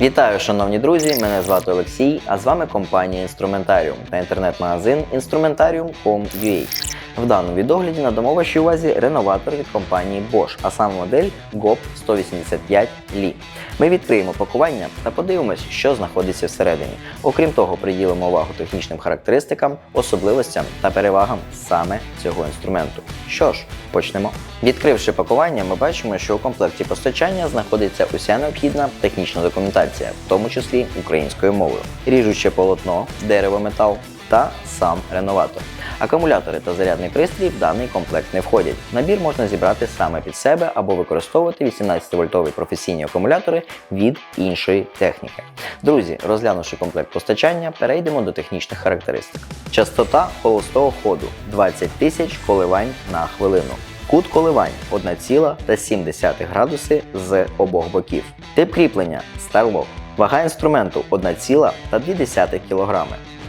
Вітаю, шановні друзі! Мене звати Олексій, а з вами компанія Інструментаріум та інтернет-магазин Instrumentarium.com.ua. В даному відогляді надамо вашій увазі реноватор від компанії Bosch, а саме модель GOP 185 Li. Ми відкриємо пакування та подивимось, що знаходиться всередині. Окрім того, приділимо увагу технічним характеристикам, особливостям та перевагам саме цього інструменту. Що ж, почнемо. Відкривши пакування, ми бачимо, що у комплекті постачання знаходиться уся необхідна технічна документація, в тому числі українською мовою, ріжуче полотно, дерево, метал та сам реноватор. Акумулятори та зарядний пристрій в даний комплект не входять. Набір можна зібрати саме під себе або використовувати 18-вольтові професійні акумулятори від іншої техніки. Друзі, розглянувши комплект постачання, перейдемо до технічних характеристик. Частота холостого ходу 20 тисяч коливань на хвилину. Кут коливань 1,7 градуси з обох боків. Тип кріплення Starlock. Вага інструменту 1,2 кг.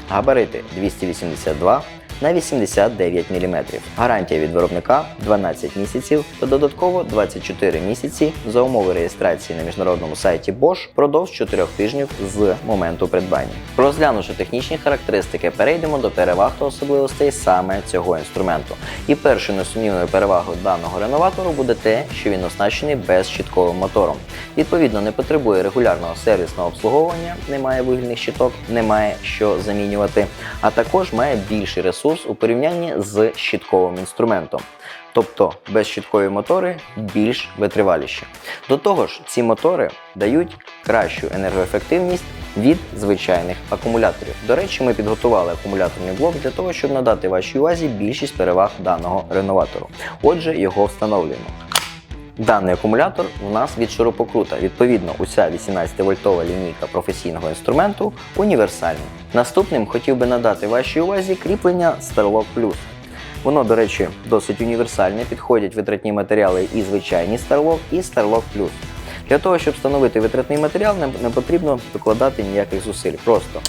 Габарити 282 на 89 мм. Гарантія від виробника 12 місяців та додатково 24 місяці за умови реєстрації на міжнародному сайті Bosch впродовж 4 тижнів з моменту придбання. Розглянувши технічні характеристики, перейдемо до переваг та особливостей саме цього інструменту. І першою несумнівною перевагою даного реноватору буде те, що він оснащений безщітковим мотором. Відповідно, не потребує регулярного сервісного обслуговування, немає вугільних щиток, немає що замінювати, а також має більший ресурс у порівнянні з щітковим інструментом. Тобто безщіткові мотори більш витриваліші. До того ж, ці мотори дають кращу енергоефективність від звичайних акумуляторів. До речі, ми підготували акумуляторний блок для того, щоб надати вашій увазі більшість переваг даного реноватору. Отже, його встановлюємо. Даний акумулятор у нас від шурупокрута. Відповідно, уся 18-вольтова лінійка професійного інструменту універсальна. Наступним хотів би надати вашій увазі кріплення Starlock Plus. Воно, до речі, досить універсальне, підходять витратні матеріали і звичайні Starlock, і Starlock Plus. Для того, щоб встановити витратний матеріал, не потрібно докладати ніяких зусиль. Просто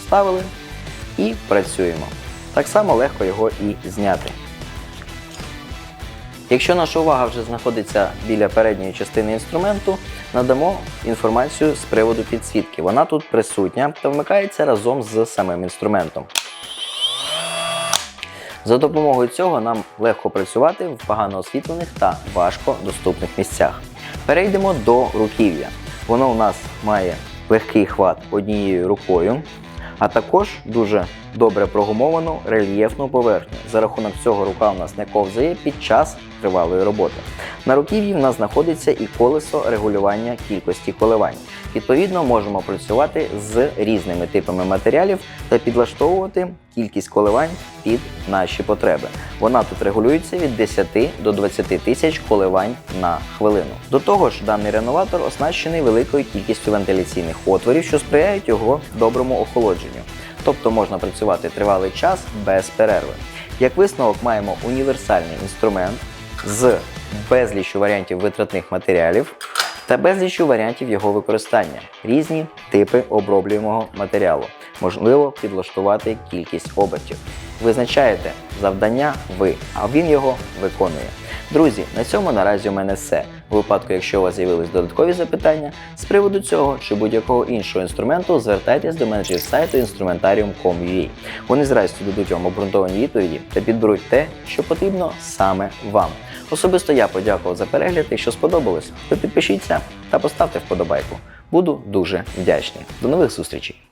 вставили і працюємо. Так само легко його і зняти. Якщо наша увага вже знаходиться біля передньої частини інструменту, надамо інформацію з приводу підсвітки. Вона тут присутня та вмикається разом з самим інструментом. За допомогою цього нам легко працювати в погано освітлених та важко доступних місцях. Перейдемо до руків'я. Воно у нас має легкий хват однією рукою, а також дуже добре прогумовану рельєфну поверхню. За рахунок цього рука у нас не ковзає під час тривалої роботи. На руків'ї в нас знаходиться і колесо регулювання кількості коливань. Відповідно, можемо працювати з різними типами матеріалів та підлаштовувати кількість коливань під наші потреби. Вона тут регулюється від 10 до 20 тисяч коливань на хвилину. До того ж, даний реноватор оснащений великою кількістю вентиляційних отворів, що сприяють його доброму охолодженню. Тобто можна працювати тривалий час без перерви. Як висновок, маємо універсальний інструмент з безліччю варіантів витратних матеріалів та безліччю варіантів його використання, різні типи оброблюємого матеріалу. Можливо підлаштувати кількість обертів. Визначаєте завдання ви, а він його виконує. Друзі, на цьому наразі у мене все. У випадку, якщо у вас з'явились додаткові запитання з приводу цього чи будь-якого іншого інструменту, звертайтесь до менеджерів сайту instrumentarium.com.ua. Вони з радістю дадуть вам обґрунтовані відповіді та підберуть те, що потрібно саме вам. Особисто я подякував за перегляд. Якщо сподобалось, то підпишіться та поставте вподобайку. Буду дуже вдячний. До нових зустрічей!